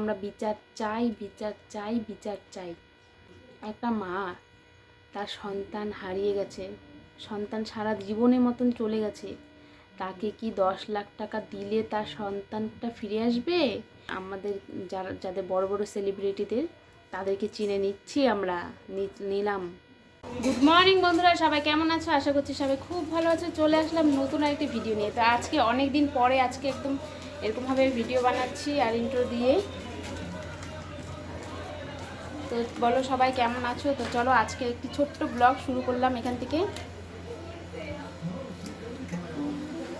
আমরা বিচার চাই বিচার চাই বিচার চাই। একটা মা, তার সন্তান হারিয়ে গেছে। সন্তান সারা জীবনের মতন চলে গেছে। তাকে কি দশ লাখ টাকা দিলে তার সন্তানটা ফিরে আসবে? আমাদের যারা, যাদের বড় বড় সেলিব্রিটিদের তাদেরকে চিনে নিচ্ছি আমরা। নিলাম। গুড মর্নিং বন্ধুরা, সবাই কেমন আছো? আশা করছি সবাই খুব ভালো আছে। চলে আসলাম নতুন একটি ভিডিও নিয়ে। তো আজকে অনেক দিন পরে, আজকে একদম এরকমভাবে ভিডিও বানাচ্ছি আর ইন্ট্রো দিয়ে তো বলো সবাই কেমন আছো? তো চলো আজকে একটি ছোট্ট ব্লগ শুরু করলাম এখান থেকে।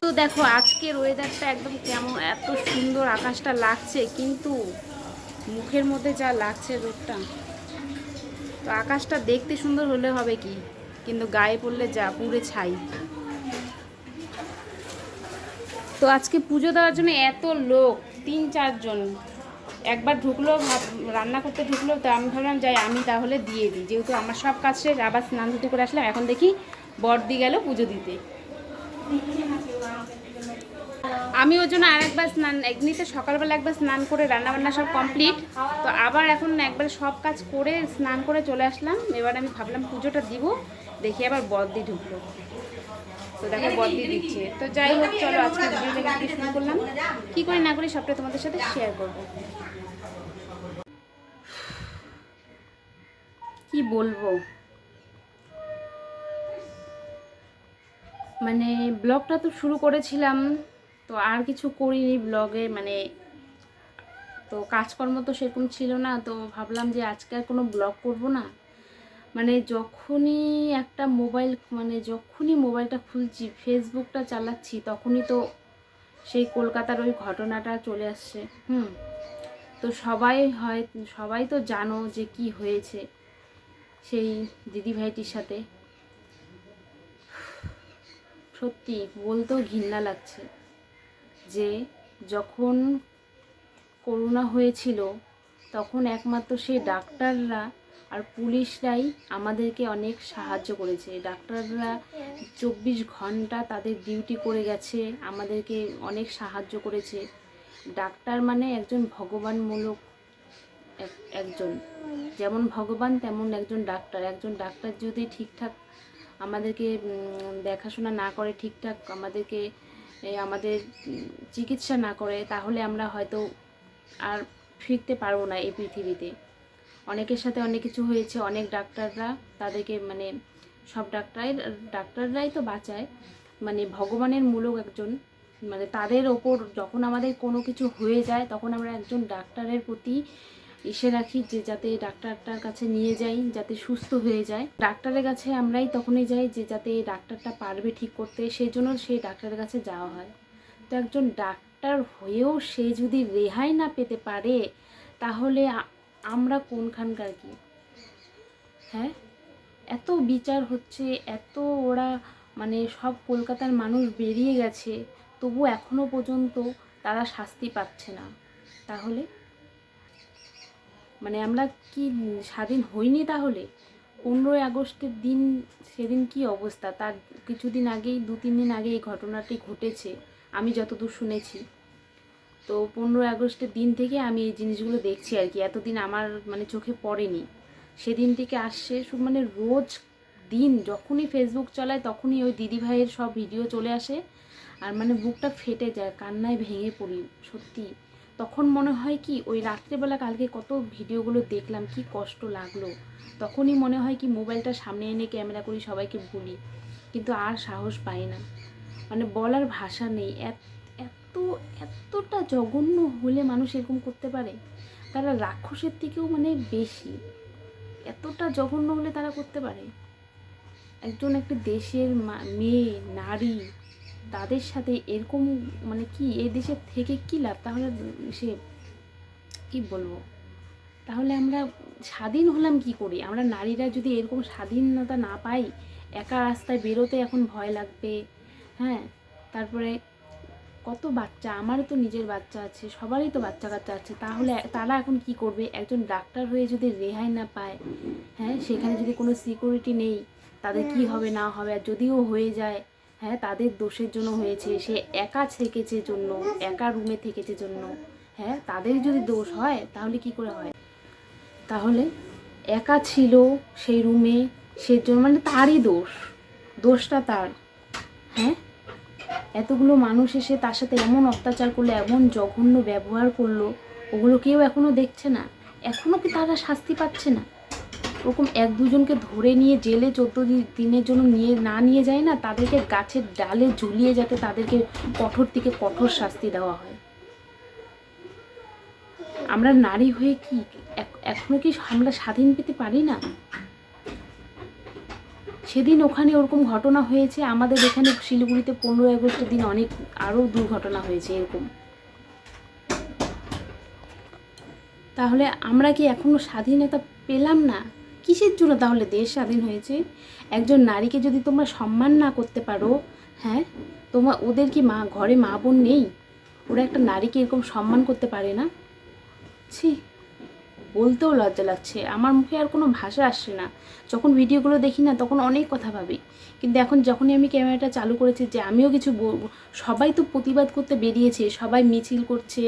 তো দেখো, আজকের ওয়েদারটা একদম কেমন, এত সুন্দর আকাশটা লাগছে, কিন্তু মুখের মধ্যে যা লাগছে রোদটা। তো আকাশটা দেখতে সুন্দর হলে হবে কি? কিন্তু গায়ে পড়লে যা, পুড়ে ছাই। তো আজকে পুজো দেওয়ার জন্য এত লোক, তিন চারজন। একবার ঢুকলো রান্না করতে ঢুকলো, তো আমি ভাবলাম, যাই, আমি তাহলে দিয়ে দিই। যেহেতু আমার সব কাজ শেষ, আবার স্নান ধুতে করে আসলাম, এখন দেখি বর্দি গেল পুজো দিতে। আমি ওর জন্য আরেকবার স্নান, এমনিতে সকালবেলা একবার স্নান করে রান্নাবান্না সব কমপ্লিট। তো আবার এখন একবার সব কাজ করে স্নান করে চলে আসলাম। এবার আমি ভাবলাম পুজোটা দিব, দেখি আবার বর্দি ঢুকলো। তো দেখো বর্দি দিচ্ছে। তো যাই হোক চলো আজকে ভিডিওটা থেকে শুরু করলাম। কী করে না করি সবটা তোমাদের সাথে শেয়ার করব? কি বলব? মানে ব্লগটা তো শুরু করেছিলাম তো আর কিছু করিনি ব্লগে মানে তো কাজকর্ম তো সেরকম ছিল না তো ভাবলাম যে আজকে আর কোনো ব্লগ করব না। মানে যখনই একটা মোবাইল মানে যখনই মোবাইলটা খুলছি ফেসবুকটা চালাচ্ছি, তখনই তো সেই কলকাতার ওই ঘটনাটা চলে আসছে, হুম? তো সবাই হয়, সবাই তো জানো যে কি হয়েছে সেই দিদিভাইটির সাথে। সত্যি বলতেও ঘৃণা লাগছে যে যখন করোনা হয়েছিল, তখন একমাত্র সেই ডাক্তাররা আর পুলিশরাই আমাদেরকে অনেক সাহায্য করেছে। ডাক্তাররা চব্বিশ ঘণ্টা তাদের ডিউটি করে গেছে, আমাদেরকে অনেক সাহায্য করেছে। ডাক্তার মানে একজন ভগবানমূলক এক- একজন। যেমন ভগবান, তেমন একজন ডাক্তার। একজন ডাক্তার যদি ঠিকঠাক আমাদেরকে দেখাশোনা না করে, ঠিকঠাক আমাদেরকে আমাদের চিকিৎসা না করে, তাহলে আমরা হয়তো আর ফিরতে পারব না এই পৃথিবীতে। অনেকের সাথে অনেক কিছু হয়েছে, অনেক ডাক্তাররা তাদেরকে মানে সব ডাক্তার, ডাক্তাররাই তো বাঁচায়। মানে ভগবানের মূলক একজন। মানে তাদের ওপর যখন আমাদের কোনো কিছু হয়ে যায়, তখন আমরা একজন ডাক্তারের প্রতি ইসে রাখি যে যাতে ডাক্তারটার কাছে নিয়ে যাই, যাতে সুস্থ হয়ে যায়। ডাক্তারের কাছে আমরাই তখনই যাই যে যাতে ডাক্তারটা পারবে ঠিক করতে। সেই জন্য সেই ডাক্তারের কাছে যাওয়া হয়। তো একজন ডাক্তার হয়েও সে যদি রেহাই না পেতে পারে, তাহলে আমরা কোনখানকার কি? হ্যাঁ? এত বিচার হচ্ছে, এত ওরা মানে সব কলকাতার মানুষ বেরিয়ে গেছে, তবু এখনও পর্যন্ত তারা শাস্তি পাচ্ছে না। তাহলে? মানে আমরা কি স্বাধীন হইনি তাহলে? পনেরোই আগস্টের দিন সেদিন কি অবস্থা? তার কিছুদিন আগেই দু তিন দিন আগে এই ঘটনাটি ঘটেছে, আমি যতদূর শুনেছি। তো পনেরোই আগস্টের দিন থেকে আমি এই জিনিসগুলো দেখছি আর কি। এতদিন আমার মানে চোখে পড়েনি। সেদিন থেকে আসছে মানে রোজ দিন যখনই ফেসবুক চলায় তখনই ওই দিদিভাইয়ের সব ভিডিও চলে আসে। আর মানে বুকটা ফেটে যায়, কান্নায় ভেঙে পড়ি, সত্যি। তখন মনে হয় কি, ওই রাত্রেবেলা কালকে কত ভিডিওগুলো দেখলাম, কি কষ্ট লাগল। তখনই মনে হয় কি, মোবাইলটা সামনে এনে ক্যামেরা করি, সবাইকে বলি কিন্তু আর সাহস পাই না। মানে বলার ভাষা নেই, এত এত, এতটা জঘন্য হলে মানুষ এরকম করতে পারে? তারা রাক্ষসের থেকেও মানে বেশি। এতটা জঘন্য হলে তারা করতে পারে? একজন একটা দেশের মেয়ে, নারী, তাদের সাথে এরকম মানে কি এই দেশের থেকে কি লাভ? তাহলে সে, কি বলব? তাহলে আমরা স্বাধীন হলাম কি করে? আমরা নারীরা যদি এরকম স্বাধীনতা না পাই, একা রাস্তায় বেরোতে এখন ভয় লাগবে হ্যাঁ? তারপরে কত বাচ্চা? আমারও তো নিজের বাচ্চা আছে, সবারই তো বাচ্চা কাচ্চা আছে। তাহলে তারা এখন কি করবে? একজন ডাক্তার হয়ে যদি রেহাই না পায় হ্যাঁ সেখানে যদি কোনো সিকিউরিটি নেই, তাদের কি হবে, না হবে? আর যদিও হয়ে যায় হ্যাঁ তাদের দোষের জন্য হয়েছে, সে একা থেকেছে জন্য, একা রুমে থেকেছে জন্য হ্যাঁ তাদের যদি দোষ হয়, তাহলে কি করে হয়? তাহলে একা ছিল সেই রুমে সেই জন্য মানে তারই দোষ, দোষটা তার হ্যাঁ? এতগুলো মানুষ এসে তার সাথে এমন অত্যাচার করল, এমন জঘন্য ব্যবহার করল, ওগুলো কেউ এখনও দেখছে না। এখনও কি তারা শাস্তি পাচ্ছে না? ওরকম এক দুজনকে ধরে নিয়ে জেলে চোদ্দ দিনের জন্য নিয়ে, না নিয়ে যায় না, তাদেরকে গাছের ডালে ঝুলিয়ে যাতে তাদেরকে কঠোর থেকে কঠোর শাস্তি দেওয়া হয়। আমরা নারী হয়ে কি, এক- এখনও কি আমরা স্বাধীন পেতে পারি না? সেদিন ওখানে ওরকম ঘটনা হয়েছে, আমাদের এখানে শিলিগুড়িতে পনেরোই আগস্টের দিন অনেক আরও দুর্ঘটনা হয়েছে এরকম। তাহলে আমরা কি এখনও স্বাধীনতা পেলাম না? কিসের জন্য তাহলে দেশ স্বাধীন হয়েছে? একজন নারীকে যদি তোমরা সম্মান না করতে পারো হ্যাঁ তোমার ওদের কি মা, ঘরে মা বোন নেই? ওরা একটা নারীকে এরকম সম্মান করতে পারে না? ছি বলতেও লজ্জা লাগছে। আমার মুখে আর কোনো ভাষা আসছে না। যখন ভিডিওগুলো দেখি না, তখন অনেক কথা ভাবি। কিন্তু এখন যখনই আমি ক্যামেরাটা চালু করেছি যে আমিও কিছু সবাই তো প্রতিবাদ করতে বেরিয়েছে, সবাই মিছিল করছে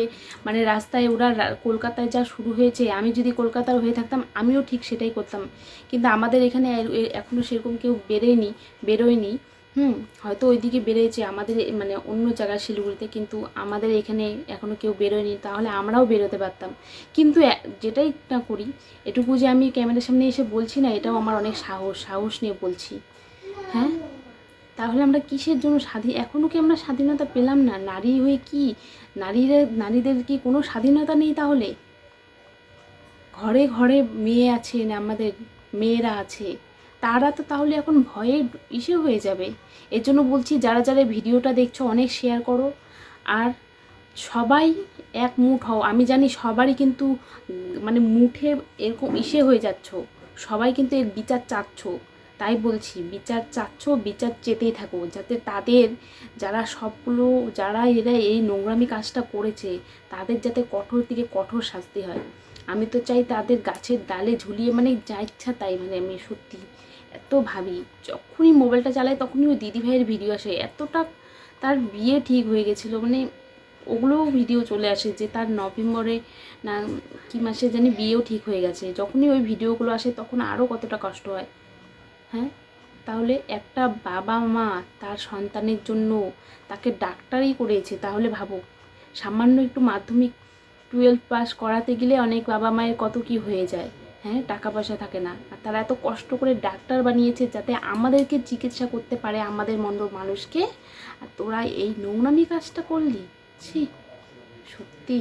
মানে রাস্তায় ওরা কলকাতায় যা শুরু হয়েছে, আমি যদি কলকাতার হয়ে থাকতাম, আমিও ঠিক সেটাই করতাম। কিন্তু আমাদের এখানে এখনও সেরকম কেউ বেরোয়নি বেরোয়নি। হুম, হয়তো ওইদিকে বেরোয়েছে আমাদের মানে অন্য জায়গায় শিলিগুড়িতে, কিন্তু আমাদের এখানে এখনও কেউ বেরোয়নি, তাহলে আমরাও বেরোতে পারতাম। কিন্তু যেটাই না করি, এটুকু যে আমি ক্যামেরার সামনে এসে বলছি না, এটাও আমার অনেক সাহস সাহস নিয়ে বলছি। হ্যাঁ? তাহলে আমরা কিসের জন্য স্বাধীন এখনও কি আমরা স্বাধীনতা পেলাম না? নারী হয়ে কি? নারীরা, নারীদের কি কোনো স্বাধীনতা নেই তাহলে? ঘরে ঘরে মেয়ে আছে, না আমাদের মেয়েরা আছে। তারা তো তাহলে এখন ভয়ে ইসে হয়ে যাবে। এর জন্য বলছি, যারা যারা ভিডিওটা দেখছ, অনেক শেয়ার করো। আর সবাই এক মুঠ হও। আমি জানি সবারই কিন্তু মানে মুঠে এরকম ইসে হয়ে যাচ্ছ। সবাই কিন্তু এর বিচার চাচ্ছ। তাই বলছি, বিচার চাচ্ছ, বিচার চেতেই থাকো। যাতে তাদের যারা সবগুলো, যারা এরা এই নোংরামি কাজটা করেছে, তাদের যাতে কঠোর থেকে কঠোর শাস্তি হয়। আমি তো চাই তাদের গাছের ডালে ঝুলিয়ে মানে যা ইচ্ছা তাই মানে আমি সত্যি এত ভাবি, যখনই মোবাইলটা চালাই তখনই ওই দিদি ভাইয়ের ভিডিও আসে। এতটা তার বিয়ে ঠিক হয়ে গেছিল মানে ওগুলোও ভিডিও চলে আসে যে তার নভেম্বরে না কি মাসে জানি বিয়েও ঠিক হয়ে গেছে। যখনই ওই ভিডিওগুলো আসে তখন আরও কতটা কষ্ট হয়। হ্যাঁ? তাহলে একটা বাবা মা তার সন্তানের জন্য তাকে ডাক্তারই করেছে, তাহলে ভাবো। সামান্য একটু মাধ্যমিক টুয়েলভ পাস করাতে গেলে অনেক বাবা মায়ের কত কি হয়ে যায়। হ্যাঁ টাকা পয়সা থাকে না। আর তারা এত কষ্ট করে ডাক্তার বানিয়েছে যাতে আমাদেরকে চিকিৎসা করতে পারে আমাদের মন্দ মানুষকে। আর তোরা এই নোংরামি কাজটা করলি? ছি, সত্যি।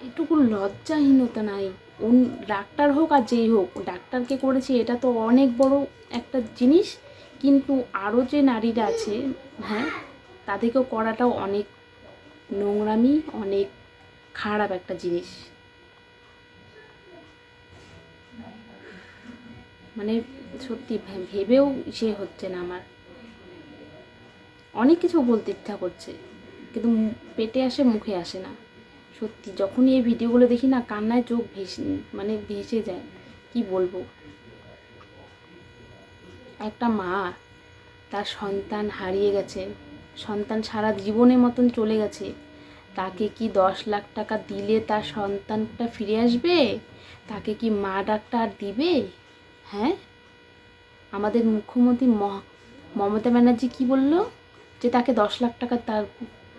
এটুকু লজ্জাহীনতা নাই। উন, ডাক্তার হোক আর যেই হোক, ডাক্তারকে করেছে, এটা তো অনেক বড় একটা জিনিস। কিন্তু আরও যে নারীরা আছে হ্যাঁ তাদেরকেও করাটাও অনেক নোংরামি, অনেক খারাপ একটা জিনিস। মানে সত্যি ভেবেও সে হচ্ছে না আমার। অনেক কিছু বলতে ইচ্ছা করছে, কিন্তু পেটে আসে, মুখে আসে না। সত্যি, যখনই এই ভিডিওগুলো দেখি না, কান্নায় চোখ ভেসে মানে ভেসে যায়। কি বলব? একটা মা, তার সন্তান হারিয়ে গেছে। সন্তান সারা জীবনের মতন চলে গেছে। তাকে কি দশ লাখ টাকা দিলে তার সন্তানটা ফিরে আসবে? তাকে কি মা ডাক্তার দিবে? হ্যাঁ? আমাদের মুখ্যমন্ত্রী মমতা ব্যানার্জি কি বলল? যে তাকে দশ লাখ টাকা তার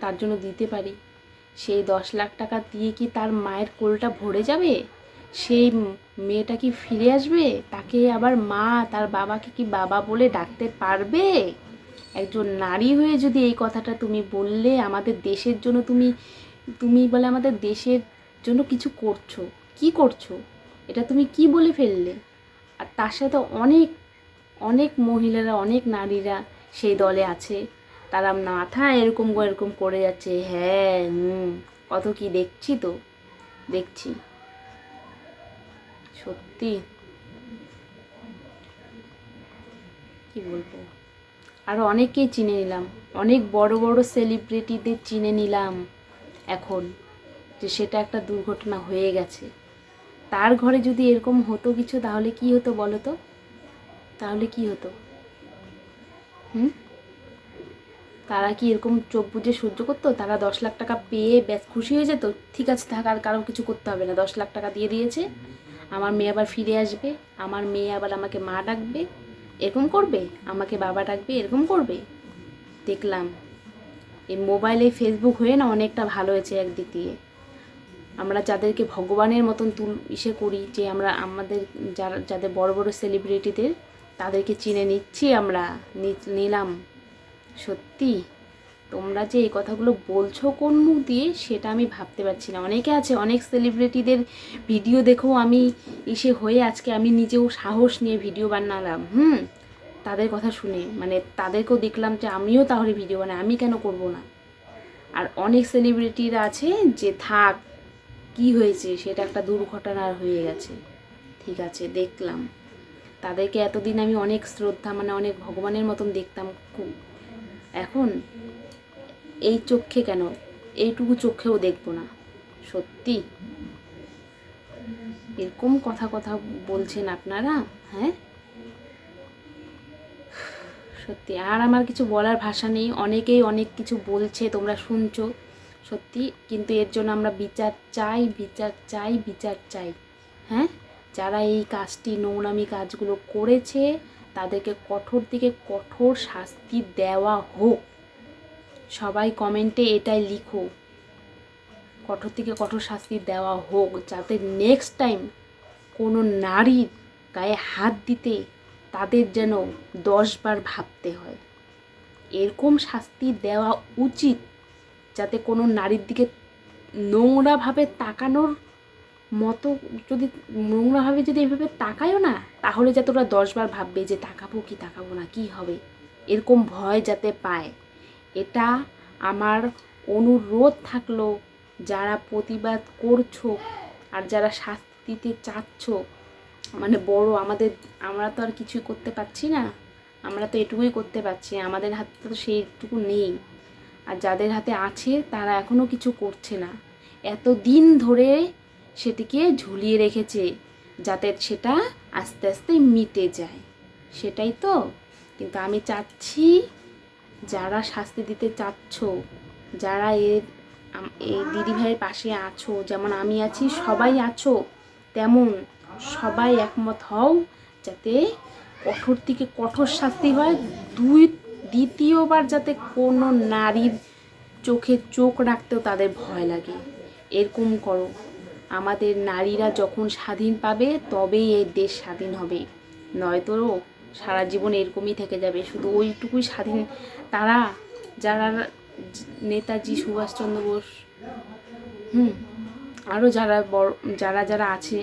তার জন্য দিতে পারি। সেই দশ লাখ টাকা দিয়ে কি তার মায়ের কোলটা ভরে যাবে? সেই মেয়েটা কি ফিরে আসবে? তাকে আবার মা, তার বাবাকে কি বাবা বলে ডাকতে পারবে? একজন নারী হয়ে যদি এই কথাটা তুমি বললে, আমাদের দেশের জন্য তুমি তুমি বলে আমাদের দেশের জন্য কিছু করছ। কি করছ? এটা তুমি কি বলে ফেললে? আর তার সাথে অনেক অনেক মহিলারা, অনেক নারীরা সেই দলে আছে। তারা মাথা এরকম এরকম করে যাচ্ছে হ্যাঁ হুম, কত কি দেখছি তো, দেখছি। সত্যি। কি বলব? আরও অনেককেই চিনে নিলাম। অনেক বড় বড় সেলিব্রিটিদের চিনে নিলাম এখন যে সেটা একটা দুর্ঘটনা হয়ে গেছে। তার ঘরে যদি এরকম হতো কিছু, তাহলে কি হতো বলো তো? তাহলে কি হতো? হুম? তারা কি এরকম চোখ বুজে সহ্য করতো? তারা দশ লাখ টাকা পেয়ে ব্যাস খুশি হয়ে যেত? ঠিক আছে, থাক, আর কারও কিছু করতে হবে না। দশ লাখ টাকা দিয়ে দিয়েছে। আমার মেয়ে আবার ফিরে আসবে। আমার মেয়ে আবার আমাকে মা ডাকবে। এরকম করবে? আমাকে বাবা ডাকবে? এরকম করবে? দেখলাম। এই মোবাইলে ফেসবুক হয়ে না অনেকটা ভালো হয়েছে একদিক দিয়ে। আমরা যাদেরকে ভগবানের মতন তুল, ইসে করি যে আমরা আমাদের যারা, যাদের বড় বড় সেলিব্রিটিদের তাদেরকে চিনে নিচ্ছি আমরা। নিলাম। সত্যি? তোমরা যে এই কথাগুলো বলছো কোন মুখ দিয়ে, সেটা আমি ভাবতে পারছি না। অনেকে আছে, অনেক সেলিব্রিটিদের ভিডিও দেখেও আমি ইসে হয়ে আজকে আমি নিজেও সাহস নিয়ে ভিডিও বানালাম। হুম? তাদের কথা শুনে মানে তাদেরকেও দেখলাম যে আমিও তাহলে ভিডিও বানাই, আমি কেন করব না? আর অনেক সেলিব্রিটিরা আছে যে থাক কি হয়েছে সেটা একটা দুর্ঘটনার হয়ে গেছে। ঠিক আছে, দেখলাম। তাদেরকে এতদিন আমি অনেক শ্রদ্ধা মানে অনেক ভগবানের মতন দেখতাম খুব। এখন এই চোখে কেন? এইটুকু চোখেও দেখব না। সত্যি? এরকম কথা কথা বলছেন আপনারা হ্যাঁ? সত্যি, আর আমার কিছু বলার ভাষা নেই। অনেকেই অনেক কিছু বলছে, তোমরা শুনছো। সত্যি, কিন্তু এর জন্য আমরা বিচার চাই বিচার চাই বিচার চাই। হ্যাঁ? যারা এই কাজটি, নোংরামি কাজগুলো করেছে, তাদেরকে কঠোর থেকে কঠোর শাস্তি দেওয়া হোক। সবাই কমেন্টে এটাই লিখো। কঠোর থেকে কঠোর শাস্তি দেওয়া হোক, যাতে নেক্সট টাইম কোনো নারীর গায়ে হাত দিতে তাদের যেন দশবার ভাবতে হয়। এরকম শাস্তি দেওয়া উচিত। যাতে কোনো নারীর দিকে নোংরাভাবে তাকানোর মতো যদি নোংরাভাবে যদি এভাবে তাকায়ও না, তাহলে যাতে ওরা দশবার ভাববে যে তাকাবো কি তাকাবো না, কি হবে? এরকম ভয় যাতে পায়। এটা আমার অনুরোধ থাকল যারা প্রতিবাদ করছ আর যারা শাস্তি দিতে চাচ্ছ মানে বড় আমাদের, আমরা তো আর কিছুই করতে পারছি না। আমরা তো এটুকুই করতে পারছি, আমাদের হাতে তো সেইটুকু নেই। আর যাদের হাতে আছে, তারা এখনও কিছু করছে না। এত দিন ধরে সেটিকে ঝুলিয়ে রেখেছে, যাতে সেটা আস্তে আস্তে মিটে যায়। সেটাই তো। কিন্তু আমি চাচ্ছি, যারা শাস্তি দিতে চাচ্ছ, যারা এর এই দিদিভাইয়ের পাশে আছো, যেমন আমি আছি, সবাই আছো, তেমন সবাই একমত হও, যাতে কঠোর থেকে কঠোর শাস্তি হয়, দুই দ্বিতীয়বার যাতে কোনো নারীর চোখে চোখ রাখতেও তাদের ভয় লাগে। এরকম করো। আমাদের নারীরা যখন স্বাধীন পাবে, তবেই এই দেশ স্বাধীন হবে। নয়তো সারা জীবন এরকমই থেকে যাবে। শুধু ওইটুকুই স্বাধীন। তারা যারা নেতাজি সুভাষচন্দ্র বোস, হুম আরও যারা বড়, যারা যারা আছে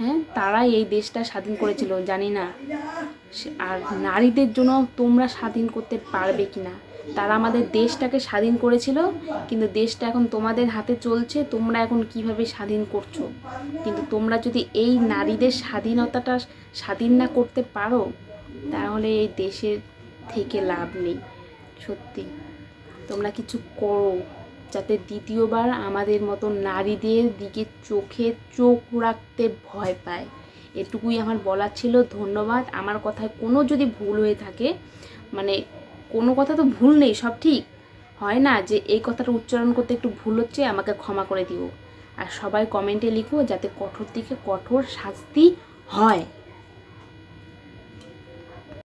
হ্যাঁ তারাই এই দেশটা স্বাধীন করেছিল, জানি না। আর নারীদের জন্য তোমরা স্বাধীন করতে পারবে কি না তারা আমাদের দেশটাকে স্বাধীন করেছিল, কিন্তু দেশটা এখন তোমাদের হাতে চলছে, তোমরা এখন কীভাবে স্বাধীন করছ? কিন্তু তোমরা যদি এই নারীদের স্বাধীনতাটা স্বাধীন না করতে পারো, তাহলে এই দেশের থেকে লাভ নেই, সত্যি। তোমরা কিছু করো। যাতে দ্বিতীয়বার আমাদের মতো নারীদের দিকে চোখে চোখ রাখতে ভয় পায়। এটুকুই আমার বলার ছিল, ধন্যবাদ। আমার কথায় কোনো যদি ভুল হয়ে থাকে মানে কোনো কথা তো ভুল নেই, সব ঠিক। হয় না যে এই কথাটা উচ্চারণ করতে একটু ভুল হচ্ছে, আমাকে ক্ষমা করে দিও। আর সবাই কমেন্টে লিখো যাতে কঠোর থেকে কঠোর শাস্তি হয়।